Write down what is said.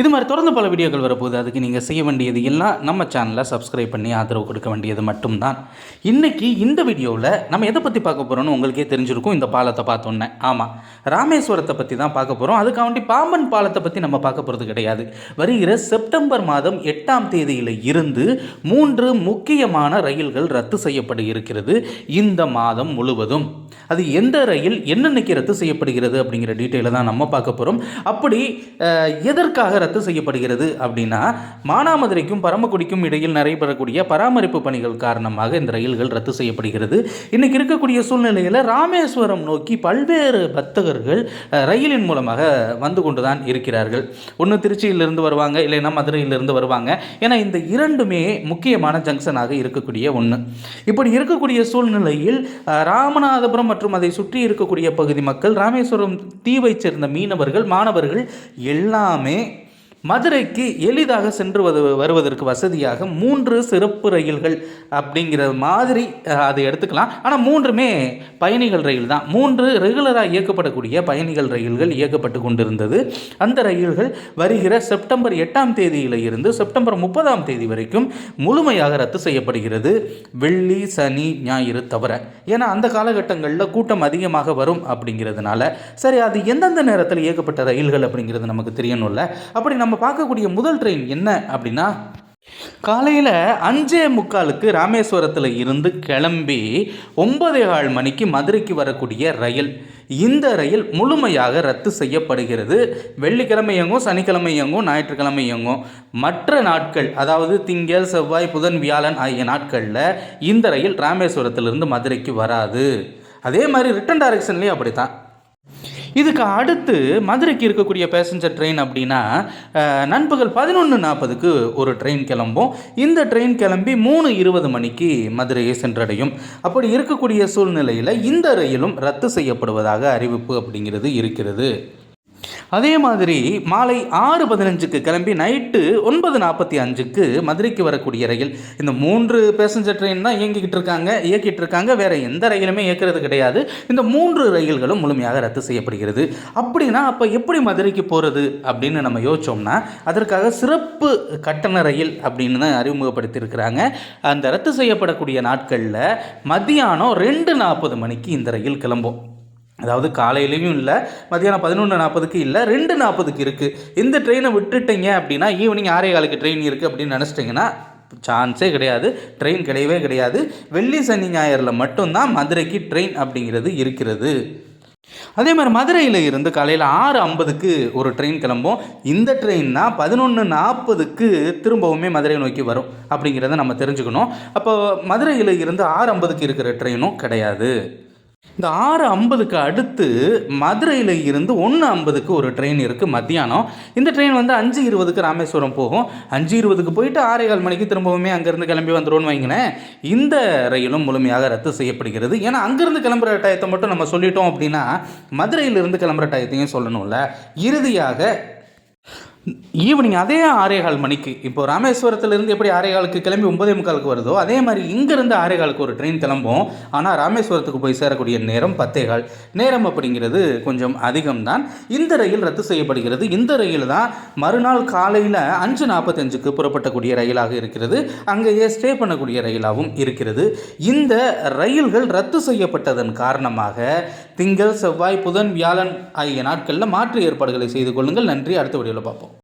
இது மாதிரி தொடர்ந்து பல வீடியோக்கள் வரப்போகுது. அதுக்கு நீங்கள் செய்ய வேண்டியது எல்லாம் நம்ம சேனலை சப்ஸ்கிரைப் பண்ணி ஆதரவு கொடுக்க வேண்டியது மட்டும்தான். இன்றைக்கி இந்த வீடியோவில் நம்ம எதை பற்றி பார்க்க போகிறோம்னு உங்களுக்கே தெரிஞ்சிருக்கும். இந்த பாலத்தை பார்த்தோன்னே. ஆமாம் ராமேஸ்வரத்தை பற்றி தான் பார்க்க போகிறோம் அதுக்காண்டி பாம்பன் பாலத்தை பற்றி நம்ம பார்க்க போகிறது கிடையாது. வருகிற செப்டம்பர் மாதம் எட்டாம் தேதியில் இருந்து மூன்று முக்கியமான ரயில்கள் ரத்து செய்யப்பட இருக்கிறது. இந்த மாதம் முழுவதும். அது எந்த ரயில் என்னென்னைக்கு ரத்து செய்யப்படுகிறது அப்படிங்கிற டீட்டெயிலை தான் நம்ம பார்க்க போகிறோம் அப்படி எதற்காக ரத்து செய்யப்படுகிறது அப்படின்னா மானாமதுரைக்கும் பரமக்குடிக்கும் இடையில் நடைபெறக்கூடிய பராமரிப்பு பணிகள் காரணமாக இந்த ரயில்கள் ரத்து செய்யப்படுகிறது. இன்னைக்கு இருக்கக்கூடிய சூழ்நிலையில் ராமேஸ்வரம் நோக்கி பல்வேறு பக்தர்கள் ரயிலின் மூலமாக வந்து கொண்டு தான் இருக்கிறார்கள். ஒன்று திருச்சியிலிருந்து வருவாங்க இல்லைன்னா மதுரையிலிருந்து வருவாங்க. ஏன்னா இந்த இரண்டுமே முக்கியமான ஜங்ஷனாக இருக்கக்கூடிய ஒன்று இப்படி இருக்கக்கூடிய சூழ்நிலையில் ராமநாதபுரம் மற்றும் அதை சுற்றி இருக்கக்கூடிய பகுதி மக்கள் ராமேஸ்வரம் தீவை சேர்ந்த மீனவர்கள் மாணவர்கள் எல்லாமே மதுரைக்கு எளிதாக சென்று வது- வருவதற்கு வசதியாக மூன்று சிறப்பு ரயில்கள் அப்படிங்கிற மாதிரி அதை எடுத்துக்கலாம். ஆனால் மூன்றுமே பயணிகள் ரயில் தான். மூன்று ரெகுலராக இயக்கப்படக்கூடிய பயணிகள் ரயில்கள் இயக்கப்பட்டு கொண்டிருந்தது. அந்த ரயில்கள் வருகிற செப்டம்பர் எட்டாம் தேதியில் இருந்து செப்டம்பர் முப்பதாம் தேதி வரைக்கும் முழுமையாக ரத்து செய்யப்படுகிறது. வெள்ளி சனி ஞாயிறு தவிர. ஏன்னா அந்த காலகட்டங்களில் கூட்டம் அதிகமாக வரும் அப்படிங்கிறதுனால. சரி அது எந்தெந்த நேரத்தில் இயக்கப்பட்ட ரயில்கள் அப்படிங்கிறது நமக்கு தெரியணும்ல. அப்படி நம்ம பார்க்கக்கூடிய முதல் ட்ரெயின் என்ன அப்படின்னா காலையில் அஞ்சே முக்காலுக்கு ராமேஸ்வரத்தில் இருந்து கிளம்பி ஒன்பதே கால் மணிக்கு மதுரைக்கு வரக்கூடிய ரயில். இந்த ரயில் முழுமையாக ரத்து செய்யப்படுகிறது. வெள்ளிக்கிழமை இயங்கும் சனிக்கிழமை இயங்கும் ஞாயிற்றுக்கிழமை இயங்கும். மற்ற நாட்கள் அதாவது திங்கள் செவ்வாய் புதன் வியாழன் ஆகிய நாட்களில் இந்த ரயில் ராமேஸ்வரத்திலிருந்து மதுரைக்கு வராது. அதே மாதிரி ரிட்டன் டைரக்ஷன்லேயும் அப்படித்தான். இதுக்கு அடுத்து மதுரைக்கு இருக்கக்கூடிய பேசஞ்சர் ட்ரெயின் அப்படின்னா நண்பகல் பதினொன்று நாற்பதுக்கு ஒரு ட்ரெயின் கிளம்பும். இந்த ட்ரெயின் கிளம்பி மூணு இருபது மணிக்கு மதுரையை சென்றடையும். அப்படி இருக்கக்கூடிய சூழ்நிலையில் இந்த ரயிலும் ரத்து செய்யப்படுவதாக அறிவிப்பு அப்படிங்கிறது இருக்கிறது. அதே மாதிரி மாலை ஆறு பதினஞ்சுக்கு கிளம்பி நைட்டு ஒன்பது நாற்பத்தி அஞ்சுக்கு மதுரைக்கு வரக்கூடிய ரயில். இந்த மூன்று பேசஞ்சர் ட்ரெயின் தான் இயங்கிக்கிட்டு இருக்காங்க இயக்கிட்டு இருக்காங்க. வேற எந்த ரயிலுமே இயக்கிறது கிடையாது. இந்த மூன்று ரயில்களும் முழுமையாக ரத்து செய்யப்படுகிறது. அப்படின்னா அப்போ எப்படி மதுரைக்கு போகிறது அப்படின்னு நம்ம யோசிச்சோம்னா அதற்காக சிறப்பு கட்டண ரயில் அப்படின்னு தான் அறிமுகப்படுத்தியிருக்கிறாங்க. அந்த ரத்து செய்யப்படக்கூடிய நாட்களில் மதியானம் ரெண்டு நாற்பது மணிக்கு இந்த ரயில் கிளம்பும். அதாவது காலையிலையும் இல்லை மதியானம் பதினொன்று நாற்பதுக்கு இல்லை ரெண்டு நாற்பதுக்கு இருக்குது இந்த ட்ரெயினை விட்டுட்டீங்க அப்படின்னா ஈவினிங் ஆறே காலுக்கு ட்ரெயின் இருக்குது அப்படின்னு நினச்சிட்டிங்கன்னா சான்ஸே கிடையாது ட்ரெயின் கிடையவே கிடையாது. வெள்ளி சனி ஞாயிறில் மட்டும்தான் மதுரைக்கு ட்ரெயின் அப்படிங்கிறது இருக்கிறது. அதே மாதிரி மதுரையில் இருந்து காலையில் ஆறு ஐம்பதுக்கு ஒரு ட்ரெயின் கிளம்பும். இந்த ட்ரெயின்னா பதினொன்று நாற்பதுக்கு திரும்பவுமே மதுரை நோக்கி வரும் அப்படிங்கிறத நம்ம தெரிஞ்சுக்கணும். அப்போ மதுரையில் இருந்து ஆறு ஐம்பதுக்கு இருக்கிற ட்ரெயினும் கிடையாது. இந்த ஆறு ஐம்பதுக்கு அடுத்து மதுரையில் இருந்து ஒன்று ஐம்பதுக்கு ஒரு ட்ரெயின் இருக்குது மத்தியானம். இந்த ட்ரெயின் வந்து அஞ்சு இருபதுக்கு ராமேஸ்வரம் போகும். அஞ்சு இருபதுக்கு போயிட்டு ஆறே கால் மணிக்கு திரும்பவுமே அங்கேருந்து கிளம்பி வந்துடும்னு வைங்களேன். இந்த ரயிலும் முழுமையாக ரத்து செய்யப்படுகிறது. ஏன்னா அங்கேருந்து கிளம்புற டயத்தை மட்டும் நம்ம சொல்லிட்டோம் அப்படின்னா மதுரையிலிருந்து கிளம்புற டயத்தையும் சொல்லணும்ல. இறுதியாக ஈவினிங் அதே ஆறே கால் மணிக்கு இப்போ ராமேஸ்வரத்துலேருந்து எப்படி ஆறே காலுக்கு கிளம்பி ஒன்பதே முக்காலுக்கு வருதோ அதே மாதிரி இங்கேருந்து ஆறே காலுக்கு ஒரு ட்ரெயின் கிளம்பும். ஆனால் ராமேஸ்வரத்துக்கு போய் சேரக்கூடிய நேரம் பத்தே கால் நேரம் அப்படிங்கிறது கொஞ்சம் அதிகம்தான். இந்த ரயில் ரத்து செய்யப்படுகிறது. இந்த ரயில் தான் மறுநாள் காலையில் அஞ்சு நாற்பத்தஞ்சுக்கு புறப்பட்டக்கூடிய ரயிலாக இருக்கிறது. அங்கேயே ஸ்டே பண்ணக்கூடிய ரயிலாகவும் இருக்கிறது. இந்த ரயில்கள் ரத்து செய்யப்பட்டதன் காரணமாக திங்கள் செவ்வாய் புதன் வியாழன் ஆகிய நாட்களில் மாற்று ஏற்பாடுகளை செய்து கொள்ளுங்கள். நன்றி. அடுத்த வீடியோவில் பார்ப்போம்.